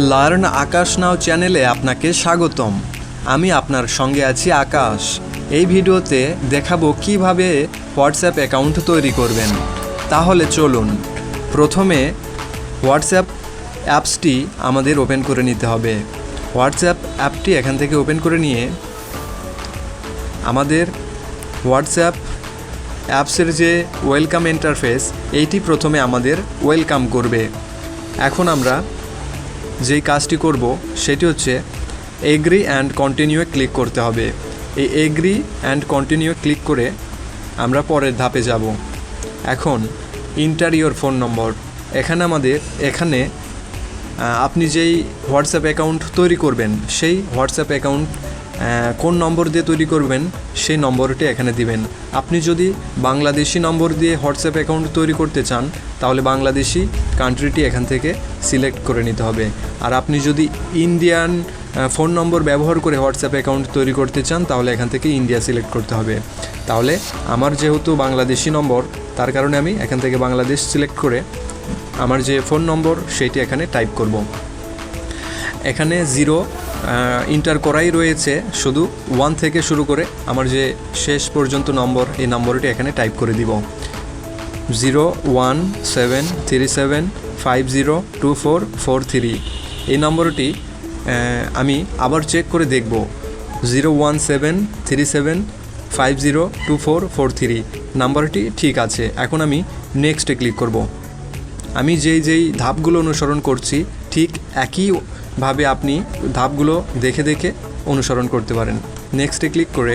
Learn আকাশ নাও চ্যানেলে আপনাকে স্বাগতম। আমি আপনার সঙ্গে আছি আকাশ। এই ভিডিওতে দেখাবো কীভাবে হোয়াটসঅ্যাপ অ্যাকাউন্ট তৈরি করবেন। তাহলে চলুন। প্রথমে হোয়াটসঅ্যাপ অ্যাপসটি আমাদের ওপেন করে নিতে হবে। হোয়াটসঅ্যাপ অ্যাপটি এখান থেকে ওপেন করে নিয়ে আমাদের হোয়াটসঅ্যাপ অ্যাপসের যে ওয়েলকাম ইন্টারফেস, এইটি প্রথমে আমাদের ওয়েলকাম করবে। এখন আমরা যেই কাজটি করব, সেটি হচ্ছে এগ্রি অ্যান্ড কন্টিনিউয়ে ক্লিক করতে হবে। এই এগ্রি অ্যান্ড কন্টিনিউয়ে ক্লিক করে আমরা পরের ধাপে যাব। এখন ইন্টার ইয়োর ফোন নম্বর। এখানে আমাদের, এখানে আপনি যেই হোয়াটসঅ্যাপ অ্যাকাউন্ট তৈরি করবেন, সেই হোয়াটসঅ্যাপ অ্যাকাউন্ট কোন নম্বর দিয়ে তৈরি করবেন, সেই নম্বরটি এখানে দিবেন। আপনি যদি বাংলাদেশি নম্বর দিয়ে হোয়াটসঅ্যাপ অ্যাকাউন্ট তৈরি করতে চান, তাহলে বাংলাদেশি কান্ট্রিটি এখান থেকে সিলেক্ট করে নিতে হবে। আর আপনি যদি ইন্ডিয়ান ফোন নম্বর ব্যবহার করে হোয়াটসঅ্যাপ অ্যাকাউন্ট তৈরি করতে চান, তাহলে এখান থেকে ইন্ডিয়া সিলেক্ট করতে হবে। তাহলে আমার যেহেতু বাংলাদেশি নম্বর, তার কারণে আমি এখান থেকে বাংলাদেশ সিলেক্ট করে আমার যে ফোন নম্বর সেইটি এখানে টাইপ করব। এখানে জিরো ইন্টার করাই রয়েছে। শুধু ওয়ান থেকে শুরু করে আমার যে শেষ পর্যন্ত নম্বর, এই নম্বরটি এখানে টাইপ করে দিব। Zero one seven three seven five zero two four four three. এই নম্বরটি আমি আবার চেক করে দেখব। Zero one seven three seven five zero two four four three. নাম্বারটি ঠিক আছে। এখন আমি নেক্সটে ক্লিক করব। আমি যেই যেই ধাপগুলো অনুসরণ করছি, ঠিক একইভাবে আপনি ধাপগুলো দেখে দেখে অনুসরণ করতে পারেন। নেক্সটে ক্লিক করে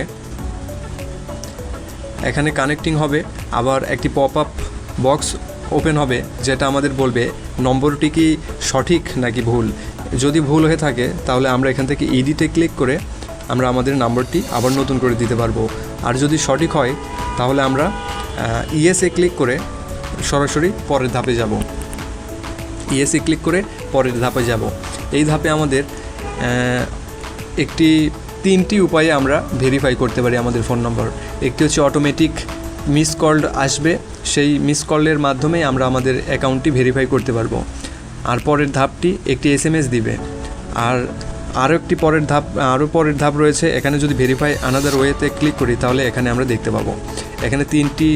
এখানে কানেক্টিং হবে, আবার একটি পপ আপ বক্স ওপেন হবে, যেটা আমাদের বলবে, নম্বরটি কি সঠিক নাকি ভুল? যদি ভুল হয়ে থাকে, তাহলে আমরা এখান থেকে ইডিতে ক্লিক করে আমরা আমাদের নাম্বারটি আবার নতুন করে দিতে পারব। আর যদি সঠিক হয়, তাহলে আমরা ইএসএ ক্লিক করে সরাসরি পরের ধাপে যাব। ইএসএ ক্লিক করে পরের ধাপে যাব। এই ধাপে আমাদের একটি তিনটি উপায়ে আমরা ভেরিফাই করতে পারি আমাদের ফোন নম্বর একটি হচ্ছে অটোমেটিক মিস কল আসবে, সেই মিস কলের মাধ্যমেই আমরা আমাদের অ্যাকাউন্টটি ভেরিফাই করতে পারব। আর পরের ধাপটি একটি এস দিবে। আর আরও একটি পরের ধাপ, আরও পরের ধাপ রয়েছে, এখানে যদি ভেরিফাই আনাদার ওয়েতে ক্লিক করি, তাহলে এখানে আমরা দেখতে পাবো। এখানে তিনটি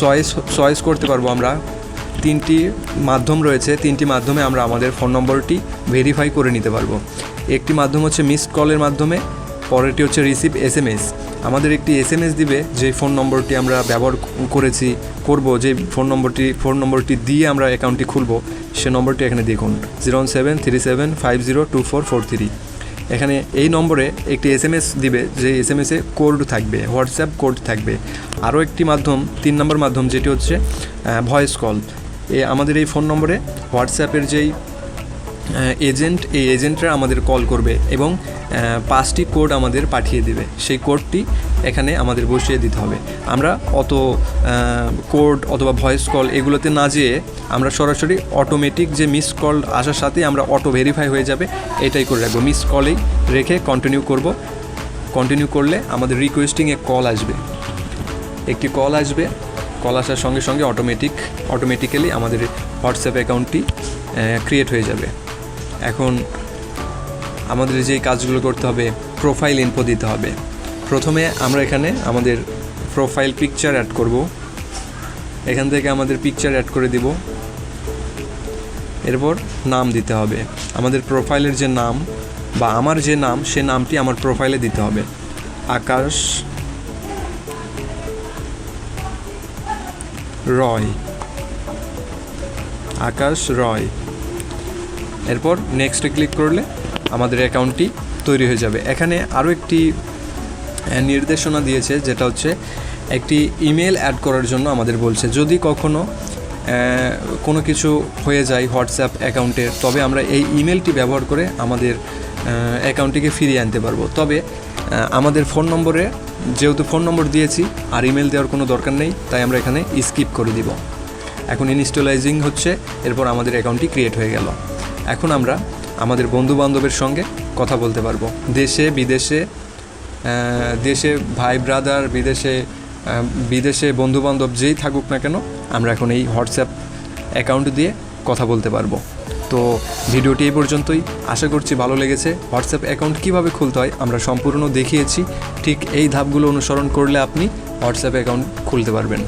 চয়েস চয়েস করতে পারব আমরা। তিনটি মাধ্যম রয়েছে, তিনটি মাধ্যমে আমরা আমাদের ফোন নম্বরটি ভেরিফাই করে নিতে পারব। একটি মাধ্যম হচ্ছে মিস কলের মাধ্যমে, পরেরটি হচ্ছে রিসিভ এস এম এস আমাদের একটি এস এম এস দিবে যে ফোন নম্বরটি আমরা ব্যবহার করেছি, করব যে ফোন নম্বরটি ফোন নম্বরটি দিয়ে আমরা অ্যাকাউন্টটি খুলব, সে নম্বরটি এখানে দেখুন zero seven three seven five zero two four four three এখানে এই নম্বরে একটি এস এম এস দিবে যে এস এম এসে কোড থাকবে হোয়াটসঅ্যাপ কোড থাকবে। আরও একটি মাধ্যম, তিন নম্বর মাধ্যম, যেটি হচ্ছে ভয়েস কল আমাদের এই ফোন নম্বরে হোয়াটসঅ্যাপের যেই এজেন্ট, এই এজেন্টরা আমাদের কল করবে এবং পাঁচটি কোড আমাদের পাঠিয়ে দেবে। সেই কোডটি এখানে আমাদের বসিয়ে দিতে হবে। আমরা অত কোড অথবা ভয়েস কল এগুলোতে না যেয়ে আমরা সরাসরি অটোমেটিক যে মিস কল আসার সাথে আমরা অটো ভেরিফাই হয়ে যাবে, এটাই করে রাখব। মিস কলেই রেখে কন্টিনিউ করব। কন্টিনিউ করলে আমাদের রিকোয়েস্টিংয়ে কল আসবে। একটি কল আসবে। কল আসার সঙ্গে সঙ্গে অটোমেটিক অটোমেটিক্যালি আমাদের হোয়াটসঅ্যাপ অ্যাকাউন্টটি ক্রিয়েট হয়ে যাবে। এখন আমাদের যেই কাজগুলো করতে হবে প্রোফাইল ইনফো দিতে হবে। প্রথমে আমরা এখানে আমাদের প্রোফাইল পিকচার অ্যাড করব। এখান থেকে আমাদের পিকচার অ্যাড করে দিব। এরপর নাম দিতে হবে। আমাদের প্রোফাইলের যে নাম বা আমার যে নাম, সে নামটি আমার প্রোফাইলে দিতে হবে। আকাশ রয়। আকাশ রয়। এরপর নেক্সটে ক্লিক করলে আমাদের অ্যাকাউন্টটি তৈরি হয়ে যাবে। এখানে আরও একটি নির্দেশনা দিয়েছে, যেটা হচ্ছে একটি ইমেল অ্যাড করার জন্য আমাদের বলছে। যদি কখনো কোনো কিছু হয়ে যায় হোয়াটসঅ্যাপ অ্যাকাউন্টের তবে আমরা এই ইমেলটি ব্যবহার করে আমাদের অ্যাকাউন্টটিকে ফিরিয়ে আনতে পারব। তবে আমাদের ফোন নম্বরে যেহেতু ফোন নম্বর দিয়েছি আর ইমেল দেওয়ার কোনো দরকার নেই, তাই আমরা এখানে স্কিপ করে দিব। এখন ইনস্টলাইজিং হচ্ছে, এরপর আমাদের অ্যাকাউন্টটি ক্রিয়েট হয়ে গেল। এখন আমরা আমাদের বন্ধু বান্ধবের সঙ্গে কথা বলতে পারব। দেশে, বিদেশে দেশে ভাই ব্রাদার বিদেশে বিদেশে বন্ধু বান্ধব যেই থাকুক না কেন, আমরা এখন এই হোয়াটসঅ্যাপ অ্যাকাউন্ট দিয়ে কথা বলতে পারব। তো ভিডিওটি এই পর্যন্তই। আশা করছি ভালো লেগেছে। হোয়াটসঅ্যাপ অ্যাকাউন্ট কীভাবে খুলতে হয় আমরা সম্পূর্ণ দেখিয়েছি। ঠিক এই ধাপগুলো অনুসরণ করলে আপনি হোয়াটসঅ্যাপ অ্যাকাউন্ট খুলতে পারবেন।